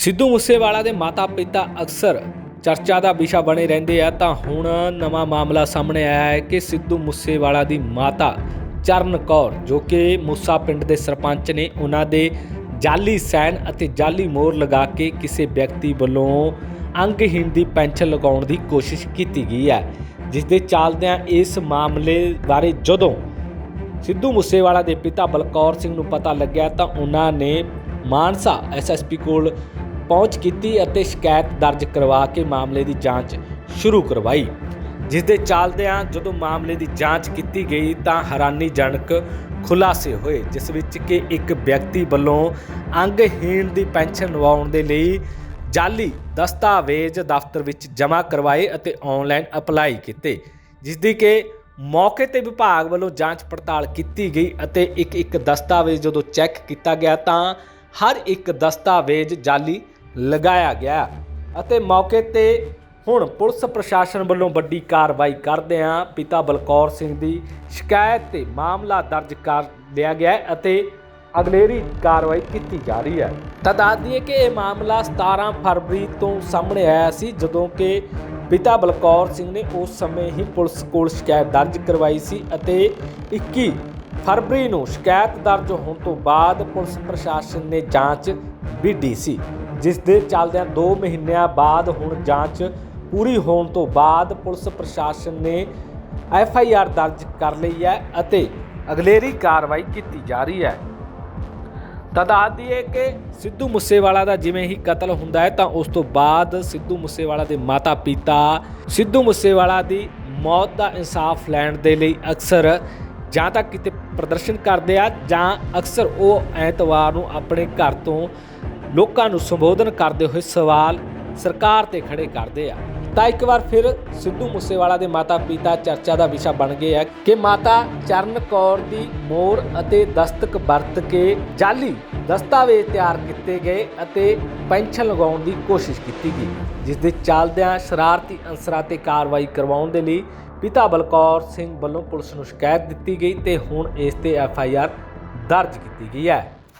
ਸਿੱਧੂ ਮੂਸੇਵਾਲਾ ਦੇ ਮਾਤਾ-ਪਿਤਾ ਅਕਸਰ ਚਰਚਾ ਦਾ ਵਿਸ਼ਾ ਬਣੇ ਰਹਿੰਦੇ ਆ, ਤਾਂ ਹੁਣ ਨਵਾਂ ਮਾਮਲਾ ਸਾਹਮਣੇ ਆਇਆ ਹੈ ਕਿ ਸਿੱਧੂ ਮੂਸੇਵਾਲਾ ਦੀ ਮਾਤਾ ਚਰਨ ਕੌਰ, ਜੋ ਕਿ ਮੂਸਾ ਪਿੰਡ ਦੇ ਸਰਪੰਚ ਨੇ, ਉਹਨਾਂ ਦੇ ਜਾਲੀ ਸੈਨ ਅਤੇ ਜਾਲੀ ਮੋਹਰ ਲਗਾ ਕੇ ਕਿਸੇ ਵਿਅਕਤੀ ਵੱਲੋਂ ਅੰਗਹੀਣ ਦੀ ਪੈਨਸ਼ਨ ਲਗਾਉਣ ਦੀ ਕੋਸ਼ਿਸ਼ ਕੀਤੀ ਗਈ ਹੈ। ਜਿਸ ਦੇ ਚੱਲਦਿਆਂ ਇਸ ਮਾਮਲੇ ਬਾਰੇ ਜਦੋਂ ਸਿੱਧੂ ਮੂਸੇਵਾਲਾ ਦੇ ਪਿਤਾ ਬਲਕੌਰ ਸਿੰਘ ਨੂੰ ਪਤਾ ਲੱਗਿਆ, ਤਾਂ ਉਹਨਾਂ ਨੇ ਮਾਨਸਾ ਐਸਐਸਪੀ ਕੋਲ ਪਹੁੰਚ ਕੀਤੀ ਅਤੇ ਸ਼ਿਕਾਇਤ ਦਰਜ ਕਰਵਾ ਕੇ ਮਾਮਲੇ ਦੀ ਜਾਂਚ ਸ਼ੁਰੂ ਕਰਵਾਈ। ਜਿਸ ਦੇ ਚੱਲਦਿਆਂ ਜਦੋਂ ਮਾਮਲੇ ਦੀ ਜਾਂਚ ਕੀਤੀ ਗਈ ਤਾਂ ਹੈਰਾਨੀਜਨਕ ਖੁਲਾਸੇ ਹੋਏ, ਜਿਸ ਵਿੱਚ ਕਿ ਇੱਕ ਵਿਅਕਤੀ ਵੱਲੋਂ ਅੰਗਹੀਣ ਦੀ ਪੈਨਸ਼ਨ ਲਵਾਉਣ ਦੇ ਲਈ ਜਾਲੀ ਦਸਤਾਵੇਜ਼ ਦਫ਼ਤਰ ਵਿੱਚ ਜਮ੍ਹਾਂ ਕਰਵਾਏ ਅਤੇ ਆਨਲਾਈਨ ਅਪਲਾਈ ਕੀਤੇ ਜਿਸ ਦੀ ਕਿ ਮੌਕੇ ਤੇ ਵਿਭਾਗ ਵੱਲੋਂ ਜਾਂਚ ਪੜਤਾਲ ਕੀਤੀ ਗਈ ਅਤੇ ਇੱਕ ਇੱਕ ਦਸਤਾਵੇਜ਼ ਜਦੋਂ ਚੈੱਕ ਕੀਤਾ ਗਿਆ ਤਾਂ ਹਰ ਇੱਕ ਦਸਤਾਵੇਜ਼ ਜਾਲੀ ਲਗਾਇਆ ਗਿਆ ਅਤੇ ਮੌਕੇ ਤੇ ਹੁਣ ਪੁਲਿਸ ਪ੍ਰਸ਼ਾਸਨ ਵੱਲੋਂ ਵੱਡੀ ਕਾਰਵਾਈ ਕਰਦਿਆਂ ਪਿਤਾ ਬਲਕੌਰ ਸਿੰਘ ਦੀ ਸ਼ਿਕਾਇਤ ਤੇ ਮਾਮਲਾ ਦਰਜ ਕਰ ਲਿਆ ਗਿਆ ਹੈ ਅਤੇ ਅਗਲੇਰੀ ਕਾਰਵਾਈ ਕੀਤੀ ਜਾ ਰਹੀ ਹੈ। ਤਾਂ ਦੱਸ ਦਈਏ ਕਿ ਇਹ ਮਾਮਲਾ 17 ਫਰਵਰੀ ਤੋਂ ਸਾਹਮਣੇ ਆਇਆ ਸੀ, ਜਦੋਂ ਕਿ ਪਿਤਾ ਬਲਕੌਰ ਸਿੰਘ ਨੇ ਉਸ ਸਮੇਂ ਹੀ ਪੁਲਿਸ ਕੋਲ ਸ਼ਿਕਾਇਤ ਦਰਜ ਕਰਵਾਈ ਸੀ ਅਤੇ 21 ਫਰਵਰੀ ਨੂੰ ਸ਼ਿਕਾਇਤ ਦਰਜ ਹੋਣ ਤੋਂ ਬਾਅਦ ਪੁਲਿਸ ਪ੍ਰਸ਼ਾਸਨ ਨੇ ਜਾਂਚ ਵਿੱਢੀ ਸੀ। ਜਿਸ ਦੇ ਚੱਲਦਿਆਂ 2 ਮਹੀਨਿਆਂ ਬਾਅਦ ਹੁਣ ਜਾਂਚ ਪੂਰੀ ਹੋਣ ਤੋਂ ਬਾਅਦ ਪੁਲਿਸ ਪ੍ਰਸ਼ਾਸਨ ਨੇ ਐਫ ਆਈ ਆਰ ਦਰਜ ਕਰ ਲਈ ਹੈ ਅਤੇ ਅਗਲੇਰੀ ਕਾਰਵਾਈ ਕੀਤੀ ਜਾ ਰਹੀ ਹੈ। ਤਾਂ ਦੱਸ ਦਈਏ ਕਿ ਸਿੱਧੂ ਮੂਸੇਵਾਲਾ ਦਾ ਜਿਵੇਂ ਹੀ ਕਤਲ ਹੁੰਦਾ ਹੈ ਤਾਂ ਉਸ ਤੋਂ ਬਾਅਦ ਸਿੱਧੂ ਮੂਸੇਵਾਲਾ ਦੇ ਮਾਤਾ-ਪਿਤਾ ਸਿੱਧੂ ਮੂਸੇਵਾਲਾ ਦੀ ਮੌਤ ਦਾ ਇਨਸਾਫ ਲੈਣ ਦੇ ਲਈ ਅਕਸਰ ਜਾਂ ਤਾਂ ਕਿਤੇ ਪ੍ਰਦਰਸ਼ਨ ਕਰਦੇ ਆ ਜਾਂ ਅਕਸਰ ਉਹ ਐਤਵਾਰ ਨੂੰ ਆਪਣੇ ਘਰ ਤੋਂ ਲੋਕਾਂ ਨੂੰ ਸੰਬੋਧਨ ਕਰਦੇ ਹੋਏ ਸਵਾਲ ਸਰਕਾਰ ਤੇ ਖੜੇ ਕਰਦੇ ਆ। ਤਾਂ ਇੱਕ ਵਾਰ ਫਿਰ ਸਿੱਧੂ ਮੂਸੇਵਾਲਾ ਦੇ ਮਾਤਾ-ਪਿਤਾ ਚਰਚਾ ਦਾ ਵਿਸ਼ਾ ਬਣ ਗਏ ਆ ਕਿ ਮਾਤਾ ਚਰਨ ਕੌਰ ਦੀ ਮੋਰ ਅਤੇ ਦਸਤਕ ਵਰਤ ਕੇ ਜਾਲੀ ਦਸਤਾਵੇਜ਼ ਤਿਆਰ ਕੀਤੇ ਗਏ ਅਤੇ ਪੈਨਸ਼ਨ ਲਗਾਉਣ ਦੀ ਕੋਸ਼ਿਸ਼ ਕੀਤੀ ਗਈ ਜਿਸ ਦੇ ਚੱਲਦਿਆਂ ਸ਼ਰਾਰਤੀ ਅਨਸਰਾਂ ਤੇ ਕਾਰਵਾਈ ਕਰਵਾਉਣ ਦੇ ਲਈ ਪਿਤਾ ਬਲਕੌਰ ਸਿੰਘ ਵੱਲੋਂ ਪੁਲਿਸ ਨੂੰ ਸ਼ਿਕਾਇਤ ਦਿੱਤੀ ਗਈ ਤੇ ਹੁਣ ਇਸ ਤੇ ਐਫ ਆਈ ਆਰ ਦਰਜ ਕੀਤੀ ਗਈ ਹੈ।